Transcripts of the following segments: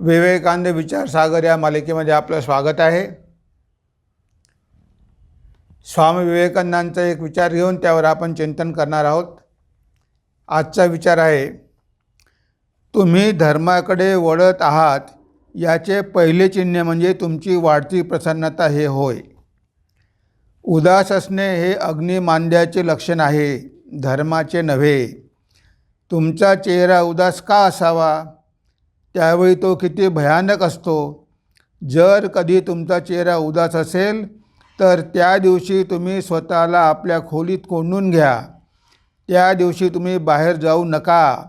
विवेकानंद विचारसागर या मालिकेमध्ये आपलं स्वागत आहे. स्वामी विवेकानंदांचा एक विचार घेऊन त्यावर आपण चिंतन करणार आहोत. आजचा विचार आहे तुम्ही धर्माकडे वळत आहात याचे पहिले चिन्ह म्हणजे तुमची वाढती प्रसन्नता हे होय. उदास असणे हे अग्निमांद्याचे लक्षण आहे धर्माचे नव्हे. तुमचा चेहरा उदास का असावा? त्यावेळी तो किती भयानक असतो. जर कधी तुमचा चेहरा उदास असेल तर त्या दिवशी तुम्ही स्वतःला आपल्या खोलीत कोंडून घ्या. त्या दिवशी तुम्ही बाहेर जाऊ नका.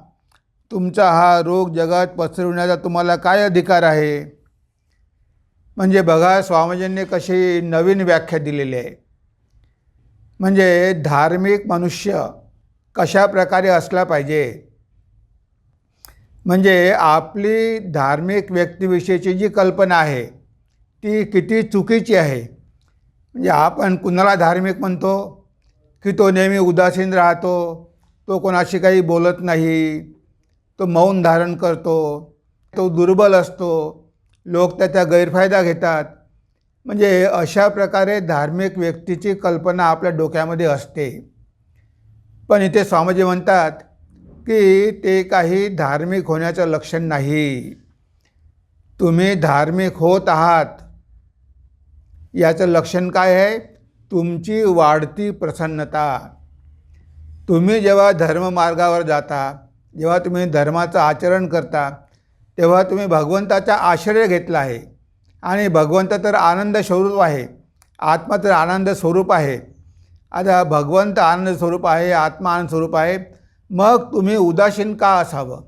तुमचा हा रोग जगात पसरवण्याचा तुम्हाला काय अधिकार आहे? म्हणजे बघा स्वामीजींनी कशी नवीन व्याख्या दिलेली आहे. म्हणजे धार्मिक मनुष्य कशा प्रकारे असला पाहिजे? म्हणजे आपली धार्मिक व्यक्तीविषयीची जी कल्पना आहे ती किती चुकीची आहे. म्हणजे आपण कुणाला धार्मिक म्हणतो की तो नेहमी उदासीन राहतो तो कोणाशी काही बोलत नाही तो मौन धारण करतो तो दुर्बल असतो लोक त्याचा गैरफायदा घेतात. म्हणजे अशा प्रकारे धार्मिक व्यक्तीची कल्पना आपल्या डोक्यामध्ये असते. पण इथे स्वामीजी म्हणतात की ते काही धार्मिक होण्याचं लक्षण नाही. तुम्ही धार्मिक होत आहात. याचं लक्षण काय आहे? तुमची वाढती प्रसन्नता. तुम्ही जेव्हा धर्ममार्गावर जाता जेव्हा तुम्ही धर्माचं आचरण करता तेव्हा तुम्ही भगवंताचा आश्रय घेतला आहे. आणि भगवंत तर आनंद स्वरूप आहे. आत्मा तर आनंद स्वरूप आहे. आता भगवंत आनंद स्वरूप आहे आत्मा आनंद स्वरूप आहे. मग तुम्ही उदासीन का असावं?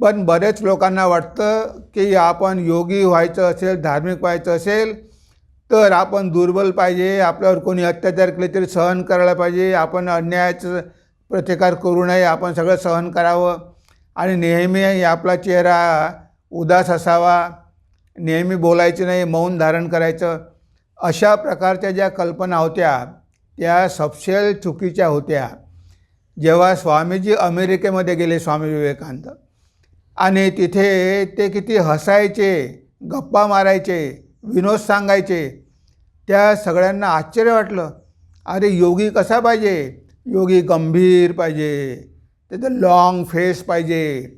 पण बरेच लोकांना वाटतं की आपण योगी व्हायचं असेल धार्मिक व्हायचं असेल तर आपण दुर्बल पाहिजे आपल्यावर कोणी अत्याचार केले तरी सहन करायला पाहिजे आपण अन्यायाचं प्रतिकार करू नये आपण सगळं सहन करावं. आणि नेहमी आपला चेहरा उदास असावा नेहमी बोलायचं नाही मौन धारण करायचं. अशा प्रकारच्या ज्या कल्पना होत्या त्या सपशेल चुकीच्या होत्या. जेव्हा स्वामीजी अमेरिकेमध्ये गेले स्वामी विवेकानंद. आणि तिथे ते किती हसायचे गप्पा मारायचे विनोद सांगायचे त्या सगळ्यांना आश्चर्य वाटलं. अरे योगी कसा पाहिजे? योगी गंभीर पाहिजे. त्याचं लॉंग फेस पाहिजे.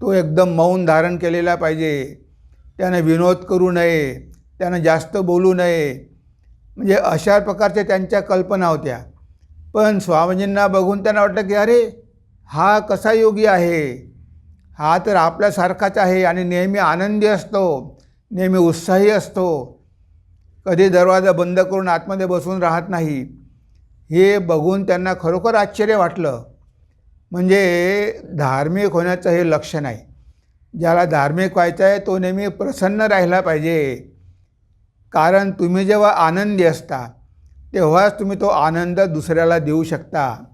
तो एकदम मौन धारण केलेला पाहिजे. त्यानं विनोद करू नये. त्यानं जास्त बोलू नये. म्हणजे अशा प्रकारच्या त्यांच्या कल्पना होत्या. पण स्वामीजींना बघून त्यांना वाटलं की अरे हा कसा योगी आहे? हा तर आपल्यासारखाच आहे आणि नेहमी आनंदी असतो नेहमी उत्साही असतो. कधी दरवाजा बंद करून आतमध्ये बसून राहत नाही. हे बघून त्यांना खरोखर आश्चर्य वाटलं. म्हणजे धार्मिक होण्याचं हे लक्ष नाही ज्याला धार्मिक व्हायचं आहे तो नेहमी प्रसन्न राहिला पाहिजे. कारण तुम्ही जेव्हा आनंदी असता तेव्हाच तुम्ही तो आनंद दुसऱ्याला देऊ शकता.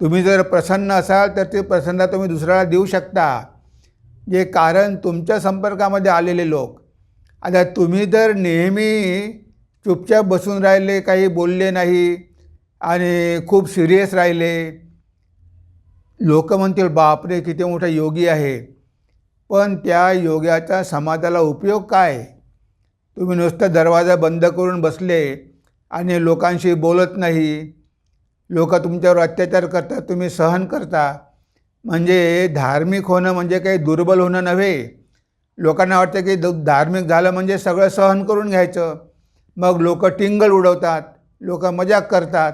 तुम्ही जर प्रसन्न असाल तर ते प्रसन्न तुम्ही दुसऱ्याला देऊ शकता. जे कारण तुमच्या संपर्कामध्ये आलेले लोक. आता तुम्ही जर नेहमी चुपचाप बसून राहिले काही बोलले नाही आणि खूप सिरियस राहिले. लोक म्हणतील बापरे किती मोठा योगी आहे. पण त्या योग्याचा समाजाला उपयोग काय? तुम्ही नुसतं दरवाजा बंद करून बसले आणि लोकांशी बोलत नाही. लोक तुमच्यावर अत्याचार करतात तुम्ही सहन करता. म्हणजे धार्मिक होणं म्हणजे काही दुर्बल होणं नव्हे. लोकांना वाटतं की द धार्मिक झालं म्हणजे सगळं सहन करून घ्यायचं. मग लोक टिंगल उडवतात लोक मजाक करतात.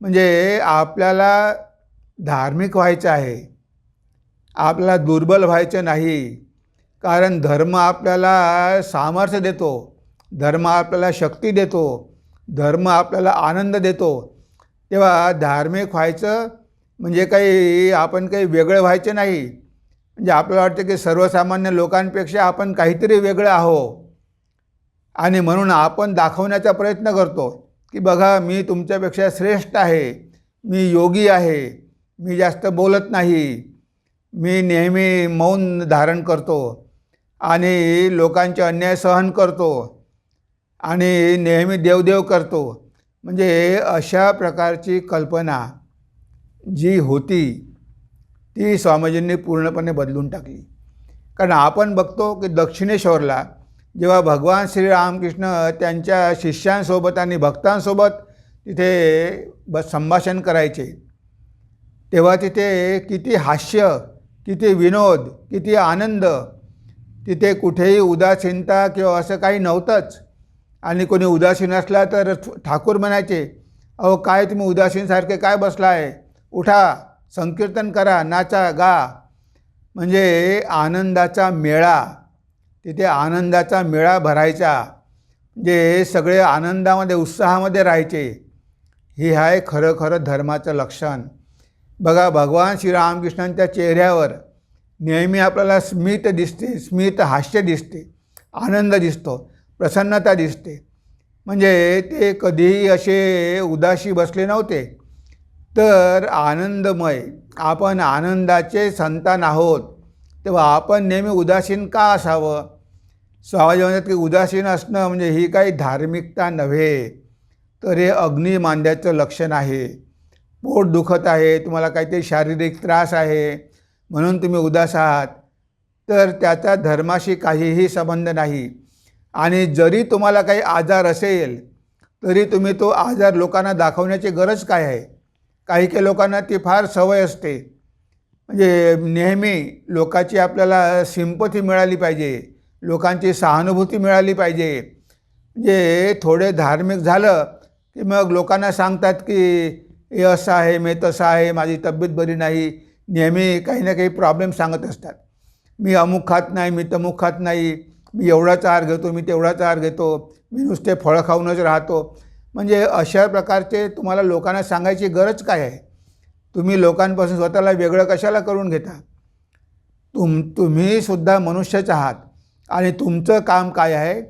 म्हणजे आपल्याला धार्मिक व्हायचं आहे. आपल्याला दुर्बल व्हायचं नाही. कारण धर्म आपल्याला सामर्थ्य देतो. धर्म आपल्याला शक्ती देतो. धर्म आपल्याला आनंद देतो. तेव्हा धार्मिक व्हायचं म्हणजे काही आपण काही वेगळं व्हायचं नाही. म्हणजे आपल्याला वाटतं की सर्वसामान्य लोकांपेक्षा आपण काहीतरी वेगळं आहो. आणि म्हणून आपण दाखवण्याचा प्रयत्न करतो की बघा मी तुमच्यापेक्षा श्रेष्ठ आहे. मी योगी आहे. मी जास्त बोलत नाही. मी नेहमी मौन धारण करतो. आणि लोकांचे अन्याय सहन करतो. आणि नेहमी देवदेव करतो. म्हणजे अशा प्रकारची कल्पना जी होती ती स्वामीजींनी पूर्णपणे बदलून टाकली. कारण आपण बघतो की दक्षिणेश्वरला जेव्हा भगवान श्रीरामकृष्ण त्यांच्या शिष्यांसोबत आणि भक्तांसोबत तिथे ब संभाषण करायचे तेव्हा तिथे किती हास्य किती विनोद किती आनंद तिथे कुठेही उदासीनता किंवा असं काही नव्हतंच. आणि कोणी उदासीन असला तर ठाकूर म्हणायचे अहो काय तुम्ही उदासीनसारखे काय बसला आहे उठा संकीर्तन करा नाचा गा. म्हणजे आनंदाचा मेळा तिथे आनंदाचा मेळा भरायचा. म्हणजे सगळे आनंदामध्ये उत्साहामध्ये राहायचे. हे आहे खरं खरं धर्माचं लक्षण. बघा भगवान श्रीरामकृष्णांच्या चेहऱ्यावर नेहमी आपल्याला स्मित दिसते स्मित हास्य दिसते आनंद दिसतो. प्रसन्नता दिसते. म्हणजे ते कधीही असे उदाशी बसले नव्हते. तर आनंदमय आपण आनंदाचे संतान आहोत. तेव्हा आपण नेहमी उदासीन का असावं? स्वामी म्हणतात की उदासीन असणं म्हणजे ही काही धार्मिकता नव्हे. तर हे अग्निमांद्याचं लक्षण आहे. पोट दुखत आहे तुम्हाला काहीतरी शारीरिक त्रास आहे म्हणून तुम्ही उदास आहात. तर त्याचा धर्माशी काहीही संबंध नाही. आणि जरी तुम्हाला काही आजार असेल तरी तुम्ही तो आजार लोकांना दाखवण्याची गरज काय आहे? काही काही लोकांना ती फार सवय असते. म्हणजे नेहमी लोकाची आपल्याला सिंपथी मिळाली पाहिजे. लोकांची सहानुभूती मिळाली पाहिजे. म्हणजे थोडे धार्मिक झालं की मग लोकांना सांगतात की हे असं आहे मी तसं आहे माझी तब्येत बरी नाही. नेहमी काही ना काही प्रॉब्लेम सांगत असतात. मी अमुक खात नाही मी तमुक खात नाही. मी एवढाच आहार घेतो मी तेवढाच आहार घेतो मी नुसते फळं खाऊनच राहतो. म्हणजे अशा प्रकारचे तुम्हाला लोकांना सांगायची गरज काय आहे? तुम्ही लोकांपासून स्वतःला वेगळं कशाला करून घेता? तुम तुम्हीसुद्धा मनुष्यच आहात. आणि तुमचं काम काय आहे?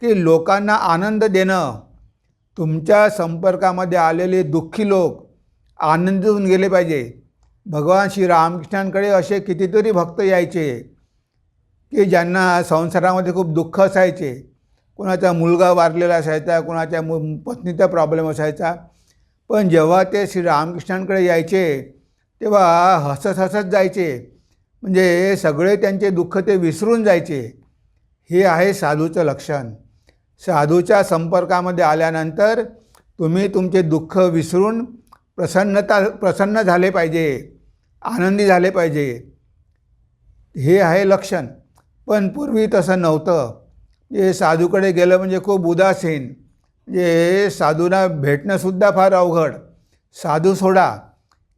की लोकांना आनंद देणं. तुमच्या संपर्कामध्ये आलेले दुःखी लोक आनंद होऊन गेले पाहिजे. भगवान श्री रामकृष्णांकडे असे कितीतरी भक्त यायचे. की ज्यांना संसारामध्ये खूप दुःख असायचे कोणाचा मुलगा वारलेला असायचा कोणाच्या मु पत्नीचा प्रॉब्लेम असायचा. पण जेव्हा ते श्री रामकृष्णांकडे यायचे तेव्हा हसत हसत जायचे. म्हणजे सगळे त्यांचे दुःख ते विसरून जायचे. हे आहे साधूचं लक्षण. साधूच्या संपर्कामध्ये आल्यानंतर तुम्ही तुमचे दुःख विसरून प्रसन्नता प्रसन्न झाले पाहिजे आनंदी झाले पाहिजे. हे आहे लक्षण. पण पूर्वी तसं नव्हतं. जे साधूकडे गेलं म्हणजे खूप उदासीन जे म्हणजे साधूंना भेटणंसुद्धा फार अवघड. साधू सोडा.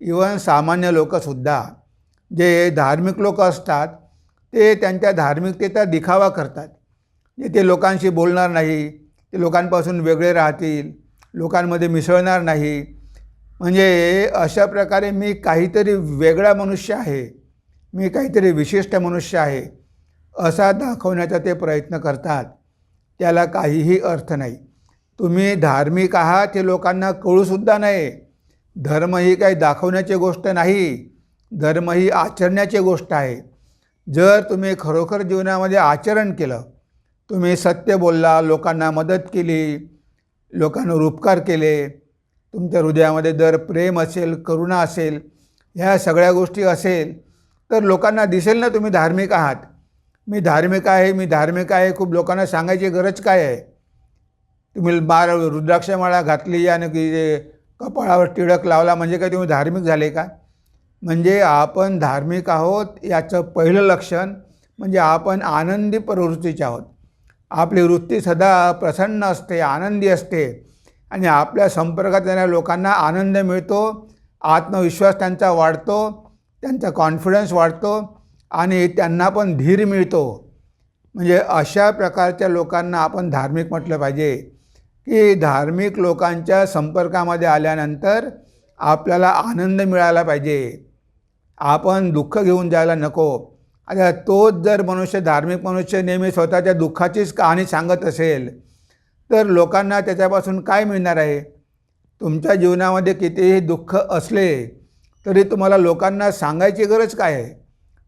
इवन सामान्य लोकंसुद्धा जे धार्मिक लोक असतात ते त्यांच्या धार्मिकतेचा दिखावा करतात. जे ते लोकांशी बोलणार नाही ते लोकांपासून वेगळे राहतील लोकांमध्ये मिसळणार नाही. म्हणजे अशा प्रकारे मी काहीतरी वेगळा मनुष्य आहे. मी काहीतरी विशिष्ट मनुष्य आहे. असा दाखवण्याचा ते प्रयत्न करतात. त्याला काहीही अर्थ नाही. तुम्ही धार्मिक आहात हे लोकांना कळूसुद्धा नाही धर्म ही काही दाखवण्याची गोष्ट नाही. धर्म ही आचरण्याची गोष्ट आहे. जर तुम्ही खरोखर जीवनामध्ये आचरण केलं तुम्ही सत्य बोलला लोकांना मदत केली लोकांवर उपकार केले तुमच्या हृदयामध्ये जर प्रेम असेल करुणा असेल ह्या सगळ्या गोष्टी असेल तर लोकांना दिसेल ना तुम्ही धार्मिक आहात. मी धार्मिक आहे मी धार्मिक आहे खूप लोकांना सांगायची गरज काय आहे? तुम्ही बार रुद्राक्षमाळा घातली आणि की जे कपाळावर टिळक लावला म्हणजे काय तुम्ही धार्मिक झाले का? म्हणजे आपण धार्मिक आहोत याचं पहिलं लक्षण म्हणजे आपण आनंदी प्रवृत्तीचे आहोत. आपली वृत्ती सदा प्रसन्न असते आनंदी असते. आणि आपल्या संपर्कात येणाऱ्या लोकांना आनंद मिळतो आत्मविश्वास त्यांचा वाढतो त्यांचा कॉन्फिडन्स वाढतो. आणि त्यांना पण धीर मिळतो. म्हणजे अशा प्रकारच्या लोकांना आपण धार्मिक म्हटलं पाहिजे की धार्मिक लोकांच्या संपर्कामध्ये आल्यानंतर आपल्याला आनंद मिळाला पाहिजे. आपण दुःख घेऊन जायला नको. आता तोच जर मनुष्य धार्मिक मनुष्य नेहमी स्वतःच्या दुःखाचीच कहाणी सांगत असेल तर लोकांना त्याच्यापासून काय मिळणार आहे? तुमच्या जीवनामध्ये कितीही दुःख असले तरी तुम्हाला लोकांना सांगायची गरज काय आहे?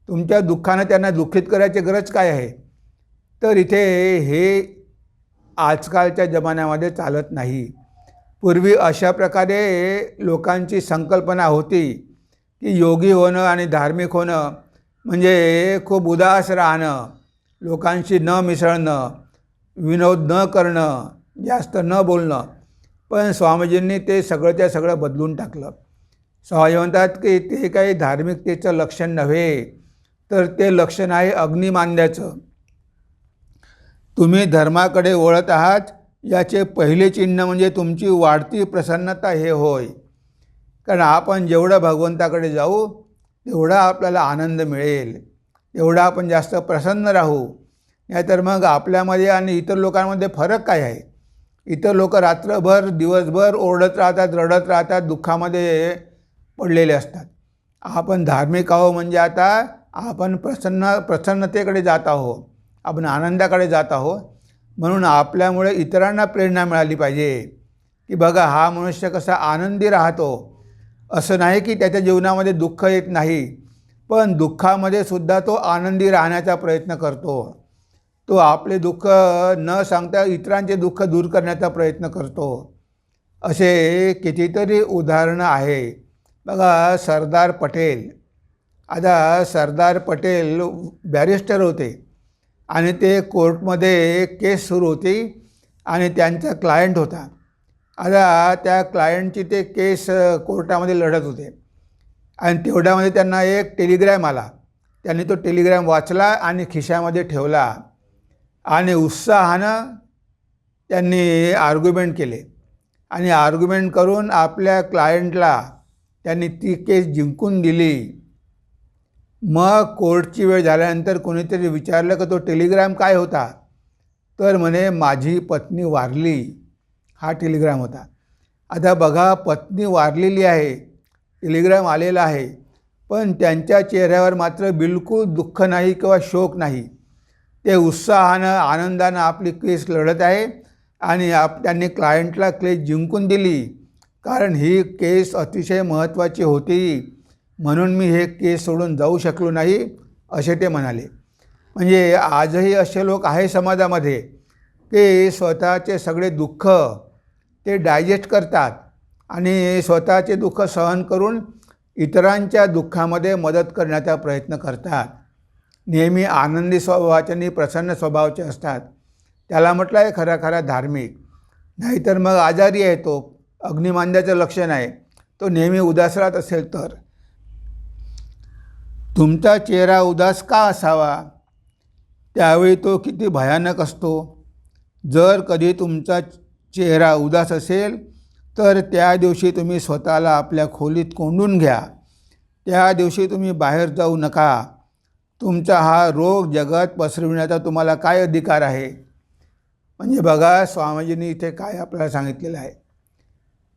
तुमच्या दुःखानं त्यांना दुःखित करायची गरज काय आहे? तर इथे हे आजकालच्या जमान्यामध्ये चालत नाही. पूर्वी अशा प्रकारे लोकांची संकल्पना होती की योगी होणं आणि धार्मिक होणं म्हणजे खूप उदास राहणं लोकांशी न मिसळणं विनोद न करणं जास्त न बोलणं. पण स्वामीजींनी ते सगळं त्या सगळं बदलून टाकलं. स्वामी म्हणतात की ते काही धार्मिकतेचं लक्षण नव्हे. तर ते लक्षण आहे अग्निमांद्याचं तुम्ही धर्माकडे वळत आहात याचे पहिले चिन्ह म्हणजे तुमची वाढती प्रसन्नता हे होय. कारण आपण जेवढं भगवंताकडे जाऊ तेवढा आपल्याला आनंद मिळेल. तेवढा आपण जास्त प्रसन्न राहू. नाहीतर मग आपल्यामध्ये आणि इतर लोकांमध्ये फरक काय आहे? इतर लोक रात्रभर दिवसभर ओरडत राहतात रडत राहतात दुःखामध्ये पडलेले असतात. आपण धार्मिक आहो म्हणजे आता आपण प्रसन्न प्रसन्नतेकडे जात आहोत. आपण आनंदाकडे जात आहोत. म्हणून आपल्यामुळे इतरांना प्रेरणा मिळाली पाहिजे. की बघा हा मनुष्य कसा आनंदी राहतो. असं नाही की त्याच्या जीवनामध्ये दुःख येत नाही. पण दुःखामध्ये सुद्धा तो आनंदी राहण्याचा प्रयत्न करतो. तो आपले दुःख न सांगता इतरांचे दुःख दूर करण्याचा प्रयत्न करतो. असे कितीतरी उदाहरणं आहे. बघा सरदार पटेल. आता सरदार पटेल बॅरिस्टर होते आणि ते कोर्टमध्ये केस सुरू होती आणि त्यांचा क्लायंट होता. आता त्या क्लायंटची ते केस कोर्टामध्ये लढत होते. आणि तेवढ्यामध्ये त्यांना एक टेलिग्रॅम आला. त्यांनी तो टेलिग्रॅम वाचला आणि खिशामध्ये ठेवला. आणि उत्साहानं त्यांनी आर्ग्युमेंट केले. आणि आर्ग्युमेंट करून आपल्या क्लायंटला त्यांनी ती केस जिंकून दिली. मग कोर्टची वेळ झाल्यानंतर कोणीतरी विचारलं का तो टेलिग्राम काय होता? तर म्हणे माझी पत्नी वारली. हा टेलिग्राम होता. आता बघा पत्नी वारलेली आहे. टेलिग्राम आलेला आहे. पण त्यांच्या चेहऱ्यावर मात्र बिलकुल दुःख नाही किंवा शोक नाही. ते उत्साहानं आनंदानं आपली केस लढत आहे आणि आप त्यांनी क्लायंटला केस जिंकून दिली. कारण ही केस अतिशय महत्त्वाची होती. म्हणून मी हे केस सोडून जाऊ शकलो नाही असे ते म्हणाले. म्हणजे आजही असे लोक आहे समाजामध्ये की स्वतःचे सगळे दुःख ते डायजेस्ट करतात आणि स्वतःचे दुःख सहन करून इतरांच्या दुःखामध्ये मदत करण्याचा प्रयत्न करतात. नेहमी आनंदी स्वभावाचे आणि प्रसन्न स्वभावाचे असतात. त्याला म्हटलं आहे खरा खरा धार्मिक. नाहीतर मग आजारी आहे तो. अग्निमांद्याचं लक्षण आहे. तो नेहमी उदास राहत असेल तर. तुमचा चेहरा उदास का असावा? त्यावेळी तो किती भयानक असतो. जर कधी तुमचा चेहरा उदास असेल तर त्या दिवशी तुम्ही स्वतःला आपल्या खोलीत कोंडून घ्या. त्या दिवशी तुम्ही बाहेर जाऊ नका. तुमचा हा रोग जगात पसरविण्याचा तुम्हाला काय अधिकार आहे? म्हणजे बघा स्वामीजींनी इथे काय आपल्याला सांगितलेलं आहे.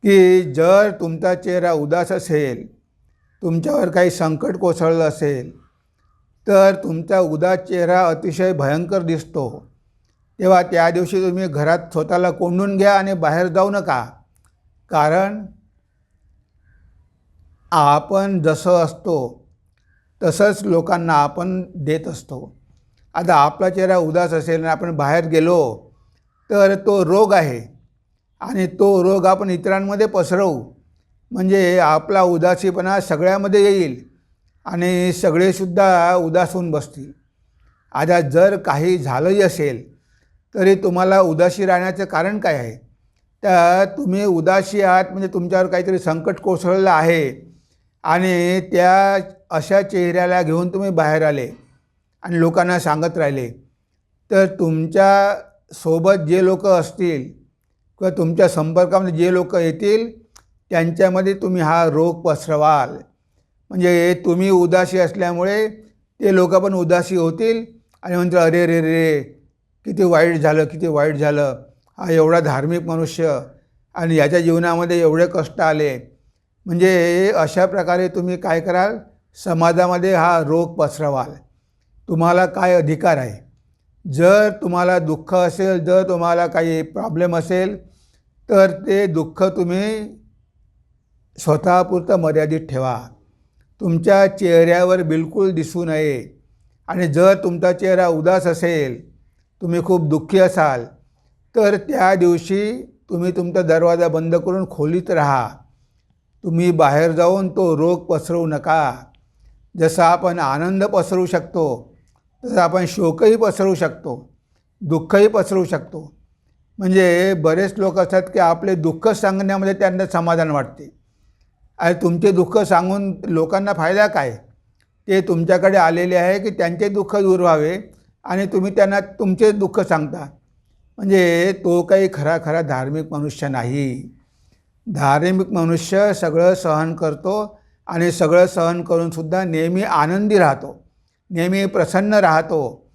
की जर तुमचा चेहरा उदास असेल तुमच्यावर काही संकट कोसळलं असेल तर तुमचा उदास चेहरा अतिशय भयंकर दिसतो. तेव्हा त्या दिवशी तुम्ही घरात स्वतःला कोंडून घ्या आणि बाहेर जाऊ नका. कारण आपण जसं असतो तसंच लोकांना आपण देत असतो. आता आपला चेहरा उदास असेल आणि आपण बाहेर गेलो तर तो रोग आहे. आणि तो रोग आपण इतरांमध्ये पसरवू. म्हणजे आपला उदासीपणा सगळ्यामध्ये येईल आणि सगळेसुद्धा उदास होऊन बसतील. आता जर काही झालंही असेल तरी तुम्हाला उदासी राहण्याचं कारण काय आहे? तर तुम्ही उदासी आहात म्हणजे तुमच्यावर काहीतरी संकट कोसळलं आहे आणि त्या अशा चेहऱ्याला घेऊन तुम्ही बाहेर आले आणि लोकांना सांगत राहिले. तर तुमच्यासोबत जे लोक असतील किंवा तुमच्या संपर्कामध्ये जे लोक येतील त्यांच्यामध्ये तुम्ही हा रोग पसरवाल. म्हणजे तुम्ही उदासी असल्यामुळे ते लोक पण उदासी होतील आणि म्हणतील अरे रे रे किती वाईट झालं किती वाईट झालं. हा एवढा धार्मिक मनुष्य आणि याच्या जीवनामध्ये एवढे कष्ट आले. म्हणजे अशा प्रकारे तुम्ही काय कराल? समाजामध्ये हा रोग पसरवाल. तुम्हाला काय अधिकार आहे? जर तुम्हाला दुःख असेल जर तुम्हाला काही प्रॉब्लेम असेल तर ते दुःख तुम्ही स्वतःपुरतं मर्यादित ठेवा. तुमच्या चेहऱ्यावर बिलकुल दिसू नये. आणि जर तुमचा चेहरा उदास असेल तुम्ही खूप दुःखी असाल तर त्या दिवशी तुम्ही तुमचा दरवाजा बंद करून खोलीत राहा. तुम्ही बाहेर जाऊन तो रोग पसरवू नका. जसा आपण आनंद पसरवू शकतो तसं आपण शोकही पसरवू शकतो दुःखही पसरवू शकतो. म्हणजे बरेच लोक असतात की आपले दुःख सांगण्यामध्ये त्यांना समाधान वाटते. आणि तुमचे दुःख सांगून लोकांना फायदा काय? ते तुमच्याकडे आलेले आहे की त्यांचे दुःख दूर व्हावे आणि तुम्ही त्यांना तुमचे दुःख सांगता. म्हणजे तो काही खरा खरा धार्मिक मनुष्य नाही. धार्मिक मनुष्य सगळं सहन करतो आणि सगळं सहन करूनसुद्धा नेहमी आनंदी राहतो. नेहमी प्रसन्न राहतो.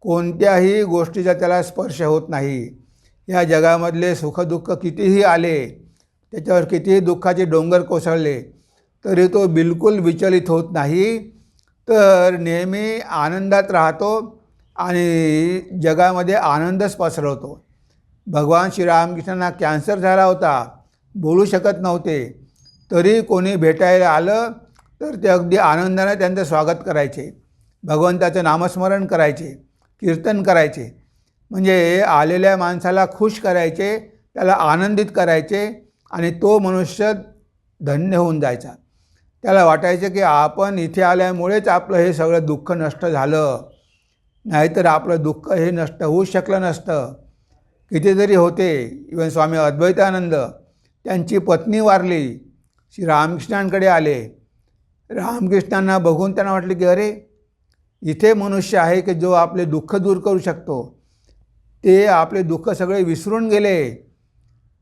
कोणत्याही गोष्टीचा त्याला स्पर्श होत नाही. या जगामधले सुखदुःख कितीही आले त्याच्यावर कितीही दुःखाचे डोंगर कोसळले तरी तो बिलकुल विचलित होत नाही. तर नेहमी आनंदात राहतो आणि जगामध्ये आनंदच पसरवतो. भगवान श्रीरामकृष्णांना कॅन्सर झाला होता बोलू शकत नव्हते. तरी कोणी भेटायला आलं तर ते अगदी आनंदाने त्यांचं स्वागत करायचे. भगवंताचं नामस्मरण करायचे कीर्तन करायचे. म्हणजे आलेल्या माणसाला खुश करायचे त्याला आनंदित करायचे. आणि तो मनुष्य धन्य होऊन जायचा. त्याला वाटायचं की आपण इथे आल्यामुळेच आपलं हे सगळं दुःख नष्ट झालं. नाहीतर आपलं दुःख हे नष्ट होऊ शकलं नसतं. कितीतरी होते. इवन स्वामी अद्वैतानंद त्यांची पत्नी वारली. श्री रामकृष्णांकडे आले. रामकृष्णांना बघून त्यांना वाटले की अरे इथे मनुष्य आहे की जो आपले दुःख दूर करू शकतो. ते आपले दुःख सगळे विसरून गेले.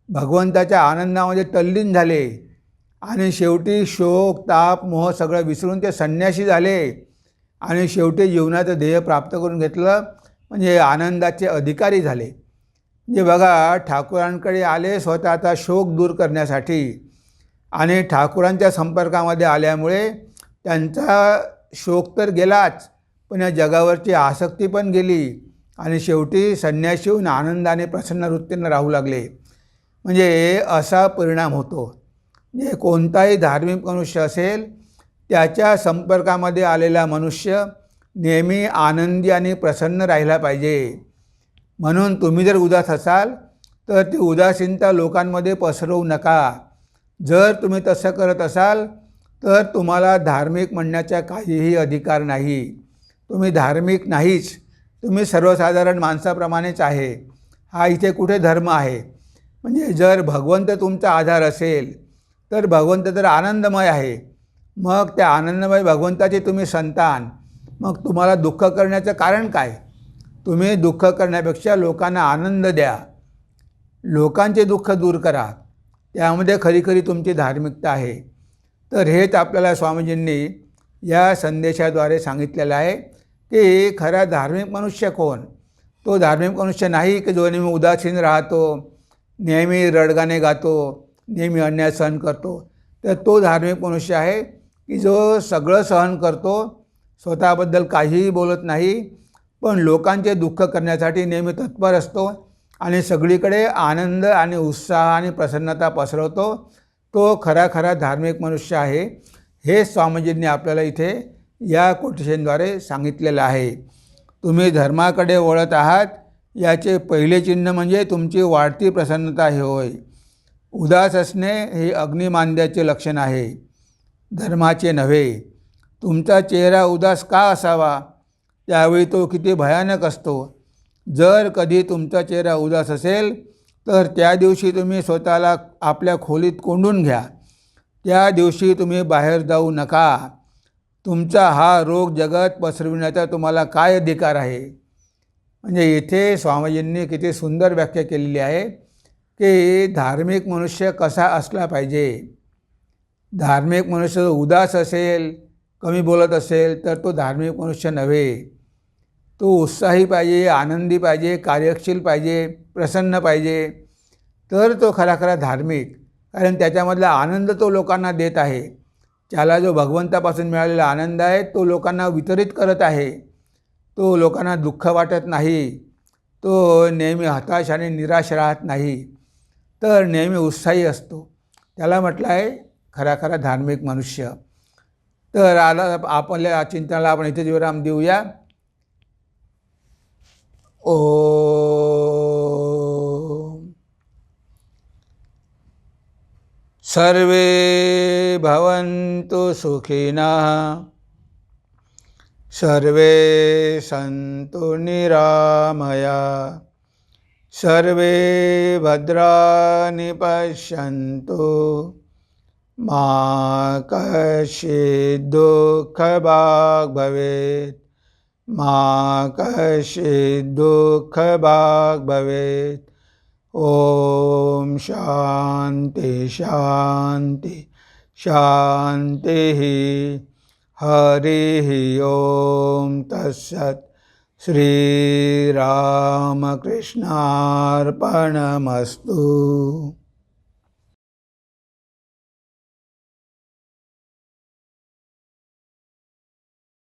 भगवंताच्या आनंदामध्ये तल्लीन झाले. आणि शेवटी शोक ताप मोह सगळं विसरून ते संन्यासी झाले. आणि शेवटी जीवनाचं ध्येय प्राप्त करून घेतलं. म्हणजे आनंदाचे अधिकारी झाले. म्हणजे बघा ठाकूरांकडे आले स्वतःचा शोक दूर करण्यासाठी. आणि ठाकूरांच्या संपर्कामध्ये आल्यामुळे त्यांचा शोक तर गेलाच पण या जगावरची आसक्ती पण गेली. आणि शेवटी संन्यासी होऊन आनंदाने प्रसन्न वृत्तीनं राहू लागले. म्हणजे असा परिणाम होतो. म्हणजे कोणताही धार्मिक मनुष्य असेल त्याच्या संपर्कामध्ये आलेला मनुष्य नेहमी आनंदी आणि प्रसन्न राहिला पाहिजे. म्हणून तुम्ही जर उदास असाल तर ती उदासीनता लोकांमध्ये पसरवू नका. जर तुम्ही तसं करत असाल तर तुम्हाला धार्मिक म्हणण्याचा काहीही अधिकार नाही. तुम्ही धार्मिक नाहीच. तुम्ही सर्वसाधारण माणसाप्रमाणेच आहे. हा इथे कुठे धर्म आहे? म्हणजे जर भगवंत तुमचा आधार असेल तर भगवंत तर आनंदमय आहे. मग त्या आनंदमय भगवंताचे तुम्ही संतान मग तुम्हाला दुःख करण्याचं कारण काय? तुम्ही दुःख करण्यापेक्षा लोकांना आनंद द्या. लोकांचे दुःख दूर करा. त्यामध्ये खरी खरी तुमची धार्मिकता आहे. तर हेच आपल्याला स्वामीजींनी या संदेशाद्वारे सांगितलेलं आहे की खरा धार्मिक मनुष्य कोण? तो धार्मिक मनुष्य नाही की जो नेहमी उदासीन राहतो नेहमी रडगाणे गातो नेहमी अन्याय सहन करतो. तर तो धार्मिक मनुष्य आहे की जो सगळं सहन करतो स्वतःबद्दल काहीही बोलत नाही पण लोकांचे दुःख करण्यासाठी नेहमी तत्पर असतो आणि सगळीकडे आनंद आणि उत्साह आणि प्रसन्नता पसरवतो. तो खरा खरा धार्मिक मनुष्य आहे. हे स्वामीजींनी आपल्याला इथे या कोटेशनद्वारे सांगितलेलं आहे. तुम्ही धर्माकडे वळत आहात याचे पहिले चिन्ह म्हणजे तुमची वाढती प्रसन्नता हे होय. उदास असणे हे अग्निमांद्याचे लक्षण आहे. धर्माचे नव्हे. तुमचा चेहरा उदास का असावा? त्यावेळी तो किती भयानक असतो. जर कधी तुमचा चेहरा उदास असेल तर त्या दिवशी तुम्ही स्वतःला आपल्या खोलीत कोंडून घ्या. त्या दिवशी तुम्ही बाहेर जाऊ नका. तुमचा हा रोग जगत पसरविण्याचा तुम्हाला काय अधिकार आहे? म्हणजे इथे स्वामीजींनी किती सुंदर व्याख्या केलेली आहे की धार्मिक मनुष्य कसा असला पाहिजे. धार्मिक मनुष्य जो उदास असेल कमी बोलत असेल तर तो धार्मिक मनुष्य नव्हे. तो उत्साही पाहिजे आनंदी पाहिजे कार्यशील पाहिजे प्रसन्न पाहिजे. तर तो खरा खरा धार्मिक. कारण त्याच्यामधला आनंद तो लोकांना देत आहे. त्याला जो भगवंतापासून मिळालेला आनंद आहे तो लोकांना वितरित करत आहे. तो लोकांना दुःख वाटत नाही. तो नेहमी हताश आणि निराश राहत नाही. तर नेहमी उत्साही असतो. त्याला म्हटलं आहे खरा खरा धार्मिक मनुष्य. तर आला आपल्या चिंतनाला आपण इथे विराम देऊया. ओ सर्वे भवन्तु सुखिनः सर्वे सन्तु निरामया। सर्वे भद्राणि पश्यन्तु। मा कश्चित् दुःखभाग् भवेत्। मा कश्चित् दुःखभाग् भवेत्। ॐ शान्ति शान्ति शान्तिः। हरिः ॐ तत्सत् श्रीरामकृष्णार्पणमस्तु